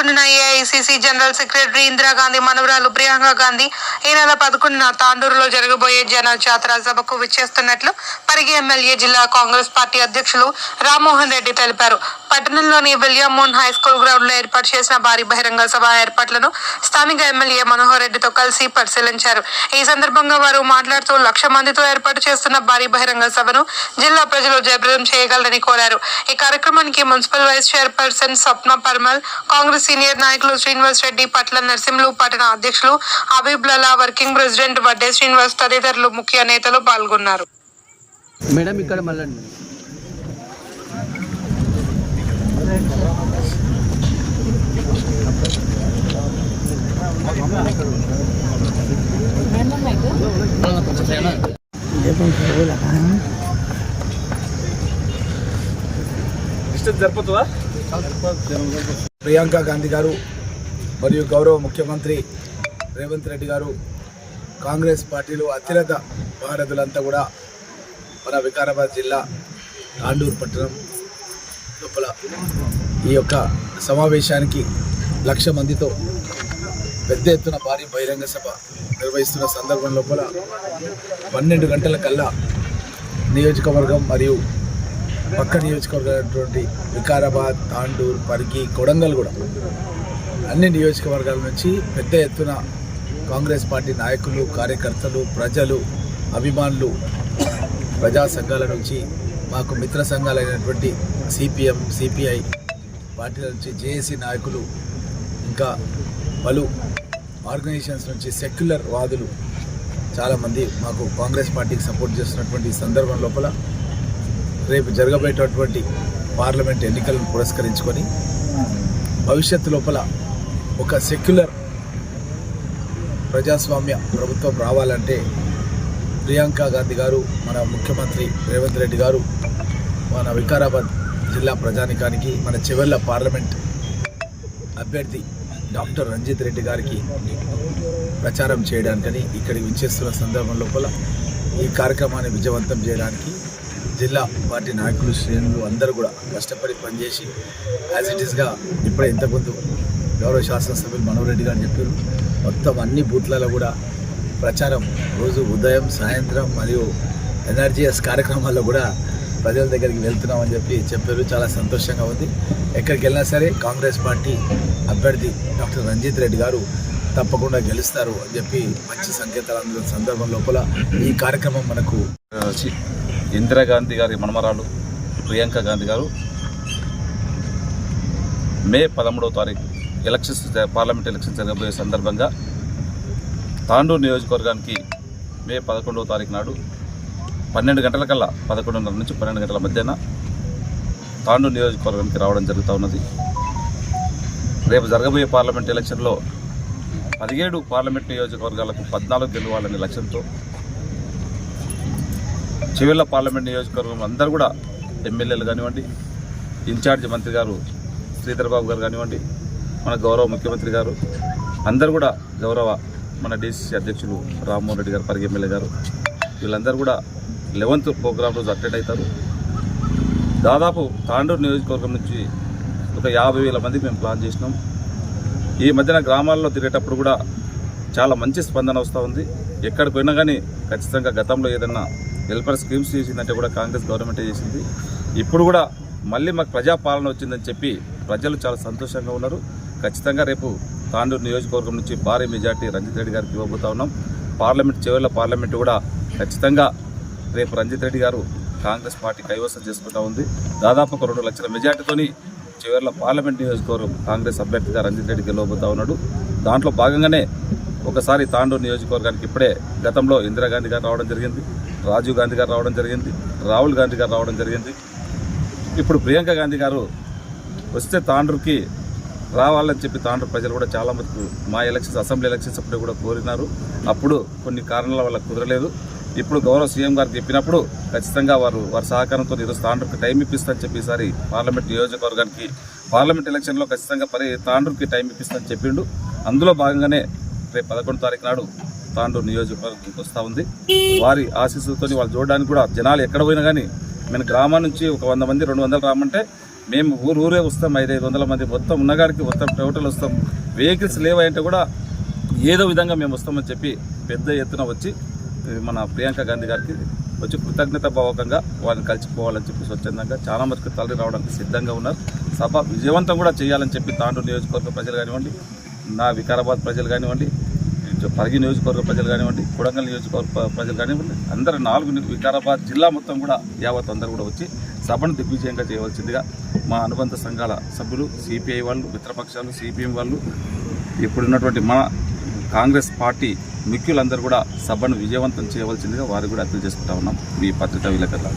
పదకొండున AICC general secretary Indira Gandhi మనవరాలు ప్రియాంకా గాంధీ ఈ నెల పదకొండున తాండూరులో జరగబోయే జన జాతర సభకు విచ్చేస్తున్నట్లు పరిగి ఎమ్మెల్యే జిల్లా కాంగ్రెస్ పార్టీ అధ్యక్షులు రామ్మోహన్ రెడ్డి తెలిపారు. పట్టణంలోని విలియం మూన్ హై స్కూల్ గ్రౌండ్లో ఏర్పాటు చేసిన భారీ బహిరంగ సభ ఏర్పాట్లను స్థానిక ఎమ్మెల్యే మనోహర్ రెడ్డితో కలిసి పరిశీలించారు. ఈ సందర్భంగా వారు మాట్లాడుతూ లక్ష మందితో ఏర్పాటు చేస్తున్న భారీ బహిరంగ సభను జిల్లా ప్రజలు జయప్రదం చేయగలరని కోరారు. ఈ కార్యక్రమానికి municipal vice chairperson Swapna Parmal Congress senior నాయకులు శ్రీనివాస్ రెడ్డి పట్ల నరసింహులు పట్టణ అధ్యక్షులు హబీబ్ లలా వర్కింగ్ ప్రెసిడెంట్ వడ్డే శ్రీనివాస్ తదితరులు ముఖ్య నేతలు పాల్గొన్నారు. మేడం ఇక్కడ మళ్ళీ ప్రియాంక గాంధీ గారు మరియు గౌరవ ముఖ్యమంత్రి రేవంత్ రెడ్డి గారు కాంగ్రెస్ పార్టీలో అత్యున్నత భారతులంతా కూడా మన వికారాబాద్ జిల్లా తాండూరు పట్టణం లోపల ఈ యొక్క సమావేశానికి లక్ష మందితో పెద్ద ఎత్తున భారీ బహిరంగ సభ నిర్వహిస్తున్న సందర్భం లోపల పన్నెండు గంటల కల్లా నియోజకవర్గం మరియు పక్క నియోజకవర్గమైనటువంటి వికారాబాద్ తాండూర్ పరికి కొడంగల్ కూడా. అన్ని నియోజకవర్గాల నుంచి పెద్ద ఎత్తున కాంగ్రెస్ పార్టీ నాయకులు కార్యకర్తలు ప్రజలు అభిమానులు ప్రజా సంఘాల నుంచి మాకు మిత్ర సంఘాలైనటువంటి సిపిఎం సిపిఐ పార్టీల నుంచి జేఏసీ నాయకులు ఇంకా పలు ఆర్గనైజేషన్స్ నుంచి సెక్యులర్ వాదులు చాలామంది మాకు కాంగ్రెస్ పార్టీకి సపోర్ట్ చేస్తున్నటువంటి సందర్భం లోపల రేపు జరగబోయేటటువంటి పార్లమెంట్ ఎన్నికలను పురస్కరించుకొని భవిష్యత్తు లోపల ఒక సెక్యులర్ ప్రజాస్వామ్య ప్రభుత్వం రావాలంటే ప్రియాంక గాంధీ గారు మన ముఖ్యమంత్రి రేవంత్ రెడ్డి గారు మన వికారాబాద్ జిల్లా ప్రజానికానికి మన చివర్ల పార్లమెంట్ అభ్యర్థి డాక్టర్ రంజిత్ రెడ్డి గారికి ప్రచారం చేయడానికని ఇక్కడికి విచ్చేస్తున్న సందర్భం లోపల ఈ కార్యక్రమాన్ని విజయవంతం చేయడానికి జిల్లా పార్టీ నాయకులు శ్రేణులు అందరూ కూడా కష్టపడి పనిచేసి యాజ్ ఇట్ ఈస్గా ఇప్పుడే ఇంతకుముందు గౌరవ శాసనసభ్యులు మనోహర్ రెడ్డి గారు చెప్పారు. మొత్తం అన్ని బూత్లలో కూడా ప్రచారం రోజు ఉదయం సాయంత్రం మరియు ఎనర్జీఎస్ కార్యక్రమాల్లో కూడా ప్రజల దగ్గరికి వెళ్తున్నామని చెప్పి చెప్పారు. చాలా సంతోషంగా ఉంది. ఎక్కడికి వెళ్ళినా సరే కాంగ్రెస్ పార్టీ అభ్యర్థి డాక్టర్ రంజిత్ రెడ్డి గారు తప్పకుండా గెలుస్తారు అని చెప్పి మంచి సంకేతాలు అందుతున్న సందర్భం లోపల ఈ కార్యక్రమం మనకు ఇందిరాగాంధీ గారి మనమరాలు ప్రియాంక గాంధీ గారు మే పదమూడవ తారీఖు ఎలక్షన్స్ పార్లమెంట్ ఎలక్షన్ జరగబోయే సందర్భంగా తాండూరు నియోజకవర్గానికి మే పదకొండవ తారీఖు నాడు పన్నెండు గంటల కల్లా పదకొండున్నర నుంచి పన్నెండు గంటల మధ్యాహ్న తాండూరు నియోజకవర్గానికి రావడం జరుగుతూ ఉన్నది. రేపు జరగబోయే పార్లమెంట్ ఎలక్షన్లో పదిహేడు పార్లమెంట్ నియోజకవర్గాలకు పద్నాలుగు గెలవాలనే లక్ష్యంతో చివరిలో పార్లమెంట్ నియోజకవర్గం అందరూ కూడా ఎమ్మెల్యేలు కానివ్వండి ఇన్ఛార్జ్ మంత్రి గారు శ్రీధర్ బాబు గారు కానివ్వండి మన గౌరవ ముఖ్యమంత్రి గారు అందరూ కూడా గౌరవ మన డీసీసీ అధ్యక్షులు రామ్మోహన్ రెడ్డి గారు పరిగి ఎమ్మెల్యే గారు వీళ్ళందరూ కూడా లెవెన్త్ ప్రోగ్రామ్ రోజు అటెండ్ అవుతారు. దాదాపు తాండూరు నియోజకవర్గం నుంచి ఒక యాభై వేల మందికి మేము ప్లాన్ చేసినాం. ఈ మధ్యన గ్రామాల్లో తిరిగేటప్పుడు కూడా చాలా మంచి స్పందన వస్తూ ఉంది. ఎక్కడికి పోయినా కానీ ఖచ్చితంగా గతంలో ఏదన్నా వెల్ఫేర్ స్కీమ్స్ చేసిందంటే కూడా కాంగ్రెస్ గవర్నమెంటే చేసింది. ఇప్పుడు కూడా మళ్ళీ మాకు ప్రజాపాలన వచ్చిందని చెప్పి ప్రజలు చాలా సంతోషంగా ఉన్నారు. ఖచ్చితంగా రేపు తాండూరు నియోజకవర్గం నుంచి భారీ మెజార్టీ రంజిత్ రెడ్డి గారికి ఇవ్వబోతా ఉన్నాం. పార్లమెంట్ చివరిలో పార్లమెంట్ కూడా ఖచ్చితంగా రేపు రంజిత్ రెడ్డి గారు కాంగ్రెస్ పార్టీ కైవసం చేసుకుంటా ఉంది. దాదాపు ఒక రెండు లక్షల మెజార్టీతోని చివరిలో పార్లమెంట్ నియోజకవర్గం కాంగ్రెస్ అభ్యర్థిగా రంజిత్ రెడ్డి గెలవబోతా ఉన్నాడు. దాంట్లో భాగంగానే ఒకసారి తాండూరు నియోజకవర్గానికి ఇప్పుడే గతంలో ఇందిరాగాంధీ గారు రావడం జరిగింది. రాజీవ్ గాంధీ గారు రావడం జరిగింది రాహుల్ గాంధీ గారు రావడం జరిగింది. ఇప్పుడు ప్రియాంక గాంధీ గారు వస్తే తాండ్రుకి రావాలని చెప్పి తాండ్రు ప్రజలు కూడా చాలా మటుకు మా ఎలక్షన్స్ అసెంబ్లీ ఎలక్షన్స్ అప్పుడు కూడా కోరినారు. అప్పుడు కొన్ని కారణాల వల్ల కుదరలేదు. ఇప్పుడు గౌరవ సీఎం గారు చెప్పినప్పుడు ఖచ్చితంగా వారు వారి సహకారంతో ఈరోజు తాండ్రుకి టైం ఇప్పిస్తారని చెప్పి ఈసారి పార్లమెంట్ నియోజకవర్గానికి పార్లమెంట్ ఎలక్షన్లో ఖచ్చితంగా పరి తాండ్రుకి టైం ఇప్పిస్తారని చెప్పిండు. అందులో భాగంగానే రేపు పదకొండు తారీఖు నాడు తాండూరు నియోజకవర్గంకి వస్తూ ఉంది. వారి ఆశీస్సులతో వాళ్ళు చూడడానికి కూడా జనాలు ఎక్కడ పోయినా కానీ మేము గ్రామం నుంచి ఒక వంద మంది రెండు వందలు రామంటే మేము ఊరు ఊరే వస్తాం. ఐదు ఐదు వందల మంది మొత్తం ఉన్నగాడికి మొత్తం టోటల్ వస్తాం. వెహికల్స్ లేవంటే కూడా ఏదో విధంగా మేము వస్తామని చెప్పి పెద్ద ఎత్తున వచ్చి మన ప్రియాంక గాంధీ గారికి వచ్చి కృతజ్ఞత భావకంగా వారిని కలిసిపోవాలని చెప్పి స్వచ్ఛందంగా చాలా మటుకు తల్లి రావడానికి సిద్ధంగా ఉన్నారు. సభ విజయవంతం కూడా చేయాలని చెప్పి తాండూరు నియోజకవర్గ ప్రజలు కానివ్వండి నా వికారాబాద్ ప్రజలు కానివ్వండి పరిగి నియోజకవర్గ ప్రజలు కానివ్వండి కొడంగల్ నియోజకవర్గ ప్రజలు కానివ్వండి అందరు నాలుగు ని- వికారాబాద్ జిల్లా మొత్తం కూడా యావత్ అందరూ కూడా వచ్చి సభను దిగ్విజయంగా చేయవలసిందిగా మా అనుబంధ సంఘాల సభ్యులు సిపిఐ వాళ్ళు మిత్రపక్షాలు సిపిఎం వాళ్ళు ఇప్పుడున్నటువంటి మన కాంగ్రెస్ పార్టీ ముఖ్యులందరూ కూడా సభను విజయవంతం చేయవలసిందిగా వారు కూడా అప్పీల్ చేసుకుంటా ఉన్నాం. ఈ పత్రికా విలేకరుల